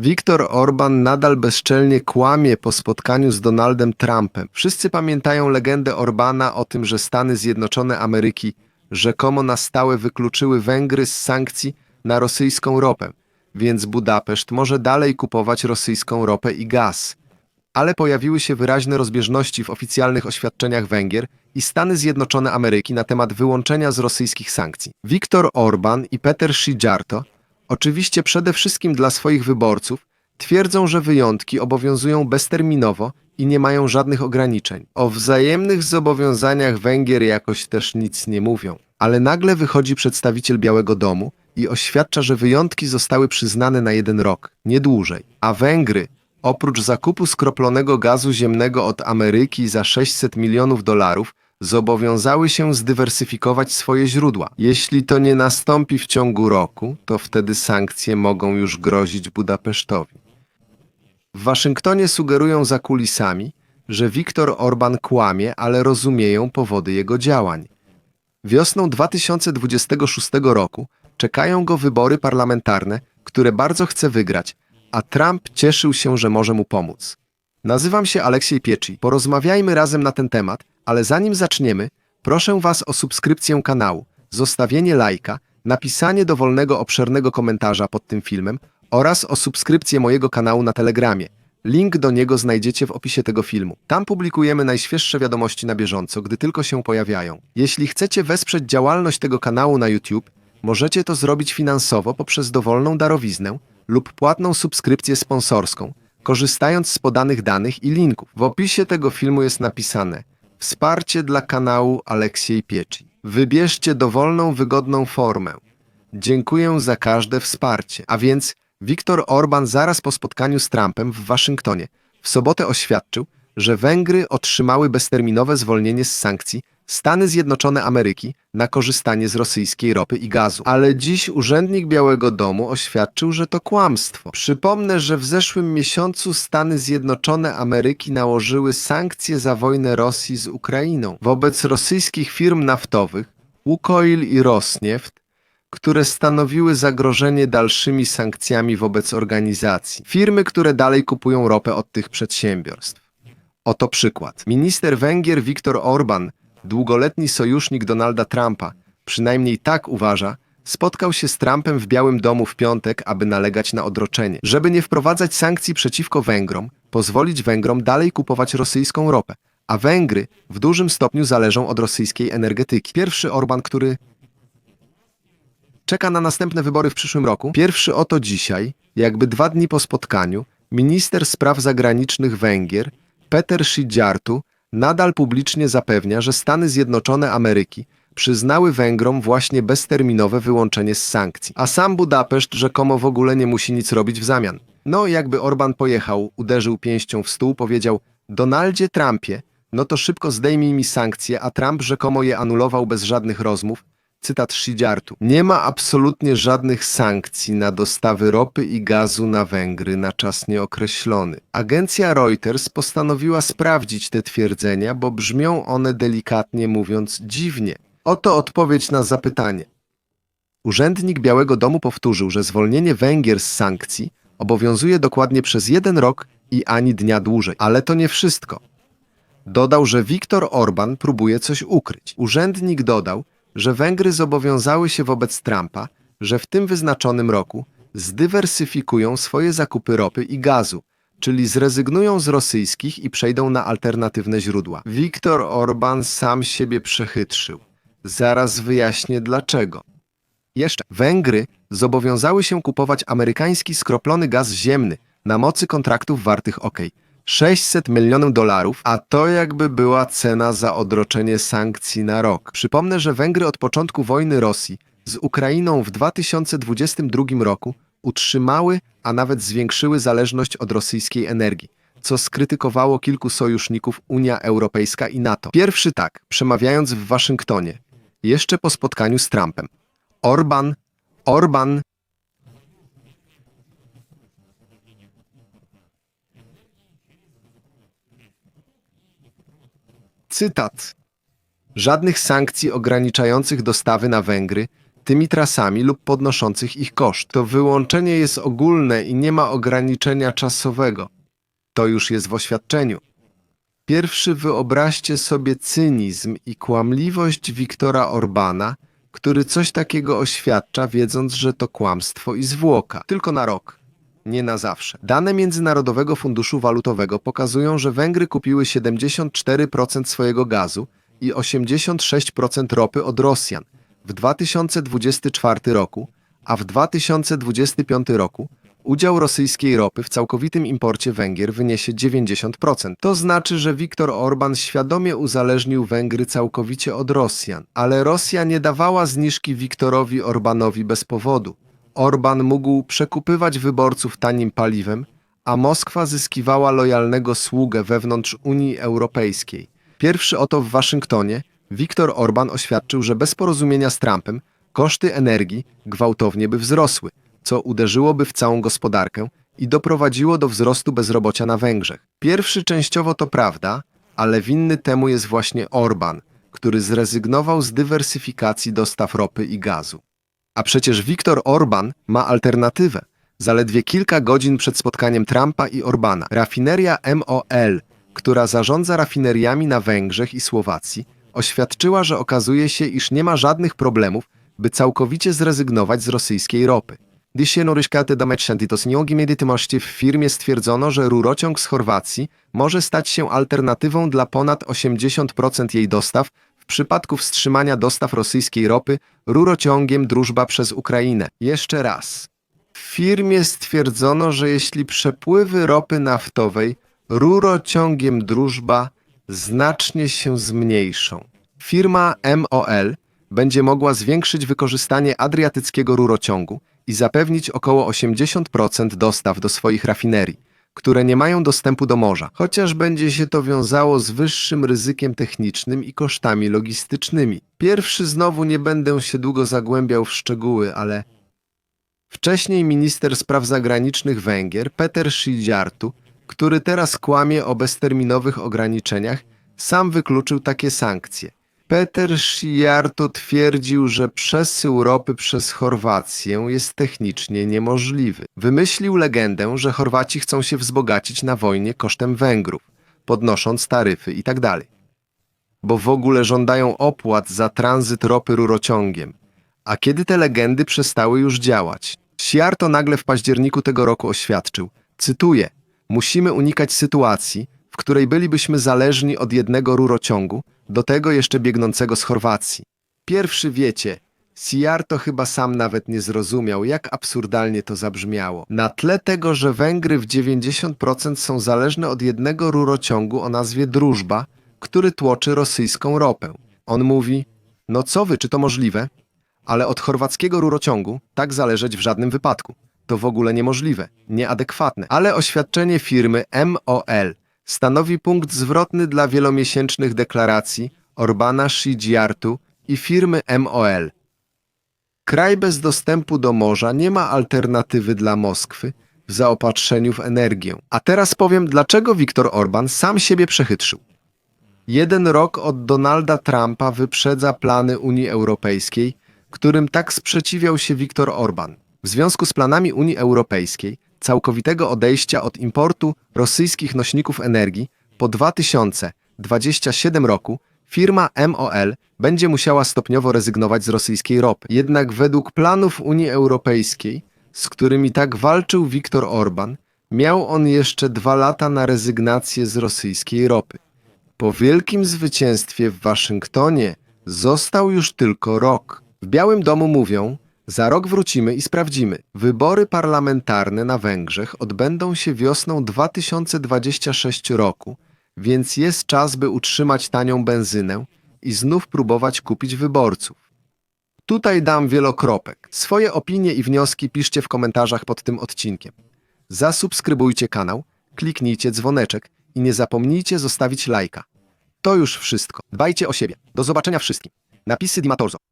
Viktor Orban nadal bezczelnie kłamie po spotkaniu z Donaldem Trumpem. Wszyscy pamiętają legendę Orbana o tym, że Stany Zjednoczone Ameryki rzekomo na stałe wykluczyły Węgry z sankcji na rosyjską ropę, więc Budapeszt może dalej kupować rosyjską ropę i gaz. Ale pojawiły się wyraźne rozbieżności w oficjalnych oświadczeniach Węgier i Stany Zjednoczone Ameryki na temat wyłączenia z rosyjskich sankcji. Viktor Orban i Peter Szydjarto Oczywiście przede wszystkim dla swoich wyborców twierdzą, że wyjątki obowiązują bezterminowo i nie mają żadnych ograniczeń. O wzajemnych zobowiązaniach Węgier jakoś też nic nie mówią. Ale nagle wychodzi przedstawiciel Białego Domu i oświadcza, że wyjątki zostały przyznane na jeden rok, nie dłużej. A Węgry, oprócz zakupu skroplonego gazu ziemnego od Ameryki za 600 milionów dolarów, zobowiązały się zdywersyfikować swoje źródła. Jeśli to nie nastąpi w ciągu roku, to wtedy sankcje mogą już grozić Budapesztowi. W Waszyngtonie sugerują za kulisami, że Viktor Orban kłamie, ale rozumieją powody jego działań. Wiosną 2026 roku czekają go wybory parlamentarne, które bardzo chce wygrać, a Trump cieszył się, że może mu pomóc. Nazywam się Aleksiej Pieczy. Porozmawiajmy razem na ten temat, ale zanim zaczniemy, proszę Was o subskrypcję kanału, zostawienie lajka, napisanie dowolnego obszernego komentarza pod tym filmem oraz o subskrypcję mojego kanału na Telegramie. Link do niego znajdziecie w opisie tego filmu. Tam publikujemy najświeższe wiadomości na bieżąco, gdy tylko się pojawiają. Jeśli chcecie wesprzeć działalność tego kanału na YouTube, możecie to zrobić finansowo poprzez dowolną darowiznę lub płatną subskrypcję sponsorską, korzystając z podanych danych i linków. W opisie tego filmu jest napisane Wsparcie dla kanału Aleksiej Pieczy. Wybierzcie dowolną, wygodną formę. Dziękuję za każde wsparcie. A więc Viktor Orban zaraz po spotkaniu z Trumpem w Waszyngtonie w sobotę oświadczył, że Węgry otrzymały bezterminowe zwolnienie z sankcji Stany Zjednoczone Ameryki na korzystanie z rosyjskiej ropy i gazu. Ale dziś urzędnik Białego Domu oświadczył, że to kłamstwo. Przypomnę, że w zeszłym miesiącu Stany Zjednoczone Ameryki nałożyły sankcje za wojnę Rosji z Ukrainą wobec rosyjskich firm naftowych Łukoil i Rosnieft, które stanowiły zagrożenie dalszymi sankcjami wobec organizacji. Firmy, które dalej kupują ropę od tych przedsiębiorstw. Oto przykład. Minister Węgier Viktor Orban, długoletni sojusznik Donalda Trumpa, przynajmniej tak uważa, spotkał się z Trumpem w Białym Domu w piątek, aby nalegać na odroczenie. Żeby nie wprowadzać sankcji przeciwko Węgrom, pozwolić Węgrom dalej kupować rosyjską ropę, a Węgry w dużym stopniu zależą od rosyjskiej energetyki. Pierwszy Orban, który czeka na następne wybory w przyszłym roku. Pierwszy oto dzisiaj, jakby dwa dni po spotkaniu, minister spraw zagranicznych Węgier, Peter Szydjartu, nadal publicznie zapewnia, że Stany Zjednoczone Ameryki przyznały Węgrom właśnie bezterminowe wyłączenie z sankcji, a sam Budapeszt rzekomo w ogóle nie musi nic robić w zamian. No, jakby Orban pojechał, uderzył pięścią w stół, powiedział Donaldzie Trumpie, no to szybko zdejmij mi sankcje, a Trump rzekomo je anulował bez żadnych rozmów, Cytat Szydjartu. Nie ma absolutnie żadnych sankcji na dostawy ropy i gazu na Węgry na czas nieokreślony. Agencja Reuters postanowiła sprawdzić te twierdzenia, bo brzmią one delikatnie mówiąc dziwnie. Oto odpowiedź na zapytanie. Urzędnik Białego Domu powtórzył, że zwolnienie Węgier z sankcji obowiązuje dokładnie przez jeden rok i ani dnia dłużej. Ale to nie wszystko. Dodał, że Viktor Orban próbuje coś ukryć. Urzędnik dodał, że Węgry zobowiązały się wobec Trumpa, że w tym wyznaczonym roku zdywersyfikują swoje zakupy ropy i gazu, czyli zrezygnują z rosyjskich i przejdą na alternatywne źródła. Viktor Orban sam siebie przechytrzył. Zaraz wyjaśnię dlaczego. Jeszcze Węgry zobowiązały się kupować amerykański skroplony gaz ziemny na mocy kontraktów wartych OK 600 milionów dolarów, a to jakby była cena za odroczenie sankcji na rok. Przypomnę, że Węgry od początku wojny Rosji z Ukrainą w 2022 roku utrzymały, a nawet zwiększyły zależność od rosyjskiej energii, co skrytykowało kilku sojuszników Unia Europejska i NATO. Pierwszy tak, przemawiając w Waszyngtonie, jeszcze po spotkaniu z Trumpem. Orban, Orban Cytat. Żadnych sankcji ograniczających dostawy na Węgry, tymi trasami lub podnoszących ich koszt. To wyłączenie jest ogólne i nie ma ograniczenia czasowego. To już jest w oświadczeniu. Pierwszy wyobraźcie sobie cynizm i kłamliwość Wiktora Orbana, który coś takiego oświadcza, wiedząc, że to kłamstwo i zwłoka. Tylko na rok, nie na zawsze. Dane Międzynarodowego Funduszu Walutowego pokazują, że Węgry kupiły 74% swojego gazu i 86% ropy od Rosjan w 2024 roku, a w 2025 roku udział rosyjskiej ropy w całkowitym imporcie Węgier wyniesie 90%. To znaczy, że Viktor Orban świadomie uzależnił Węgry całkowicie od Rosjan, ale Rosja nie dawała zniżki Viktorowi Orbanowi bez powodu. Orban mógł przekupywać wyborców tanim paliwem, a Moskwa zyskiwała lojalnego sługę wewnątrz Unii Europejskiej. Pierwszy oto w Waszyngtonie Viktor Orban oświadczył, że bez porozumienia z Trumpem koszty energii gwałtownie by wzrosły, co uderzyłoby w całą gospodarkę i doprowadziło do wzrostu bezrobocia na Węgrzech. Pierwszy częściowo to prawda, ale winny temu jest właśnie Orban, który zrezygnował z dywersyfikacji dostaw ropy i gazu. A przecież Viktor Orban ma alternatywę. Zaledwie kilka godzin przed spotkaniem Trumpa i Orbana, rafineria MOL, która zarządza rafineriami na Węgrzech i Słowacji, oświadczyła, że okazuje się, iż nie ma żadnych problemów, by całkowicie zrezygnować z rosyjskiej ropy. Dzisiaj Noryszkaty Dameczenti to medytymości w firmie stwierdzono, że rurociąg z Chorwacji może stać się alternatywą dla ponad 80% jej dostaw przypadku wstrzymania dostaw rosyjskiej ropy rurociągiem Drużba przez Ukrainę. Jeszcze raz. W firmie stwierdzono, że jeśli przepływy ropy naftowej rurociągiem Drużba znacznie się zmniejszą, firma MOL będzie mogła zwiększyć wykorzystanie adriatyckiego rurociągu i zapewnić około 80% dostaw do swoich rafinerii, które nie mają dostępu do morza, chociaż będzie się to wiązało z wyższym ryzykiem technicznym i kosztami logistycznymi. Pierwszy znowu nie będę się długo zagłębiał w szczegóły, ale Wcześniej minister spraw zagranicznych Węgier, Peter Szydjartu, który teraz kłamie o bezterminowych ograniczeniach, sam wykluczył takie sankcje. Peter Szydjartu twierdził, że przesył ropy przez Chorwację jest technicznie niemożliwy. Wymyślił legendę, że Chorwaci chcą się wzbogacić na wojnie kosztem Węgrów, podnosząc taryfy itd. Bo w ogóle żądają opłat za tranzyt ropy rurociągiem. A kiedy te legendy przestały już działać? Siarto nagle w październiku tego roku oświadczył, cytuję, musimy unikać sytuacji, w której bylibyśmy zależni od jednego rurociągu, do tego jeszcze biegnącego z Chorwacji. Pierwszy wiecie, Siarto chyba sam nawet nie zrozumiał, jak absurdalnie to zabrzmiało. Na tle tego, że Węgry w 90% są zależne od jednego rurociągu o nazwie Drużba, który tłoczy rosyjską ropę. On mówi, no co wy, czy to możliwe? ale od chorwackiego rurociągu tak zależeć w żadnym wypadku. To w ogóle niemożliwe, nieadekwatne. Ale oświadczenie firmy MOL stanowi punkt zwrotny dla wielomiesięcznych deklaracji Orbana Szydjartu i firmy MOL. Kraj bez dostępu do morza nie ma alternatywy dla Moskwy w zaopatrzeniu w energię. A teraz powiem, dlaczego Viktor Orban sam siebie przechytrzył. Jeden rok od Donalda Trumpa wyprzedza plany Unii Europejskiej, którym tak sprzeciwiał się Viktor Orban. W związku z planami Unii Europejskiej całkowitego odejścia od importu rosyjskich nośników energii po 2027 roku firma MOL będzie musiała stopniowo rezygnować z rosyjskiej ropy. Jednak według planów Unii Europejskiej, z którymi tak walczył Viktor Orban, miał on jeszcze dwa lata na rezygnację z rosyjskiej ropy. Po wielkim zwycięstwie w Waszyngtonie został już tylko rok. W Białym Domu mówią, za rok wrócimy i sprawdzimy. Wybory parlamentarne na Węgrzech odbędą się wiosną 2026 roku, więc jest czas, by utrzymać tanią benzynę i znów próbować kupić wyborców. Tutaj dam wielokropek. Swoje opinie i wnioski piszcie w komentarzach pod tym odcinkiem. Zasubskrybujcie kanał, kliknijcie dzwoneczek i nie zapomnijcie zostawić lajka. To już wszystko. Dbajcie o siebie. Do zobaczenia wszystkim. Napisy Dimatorzo.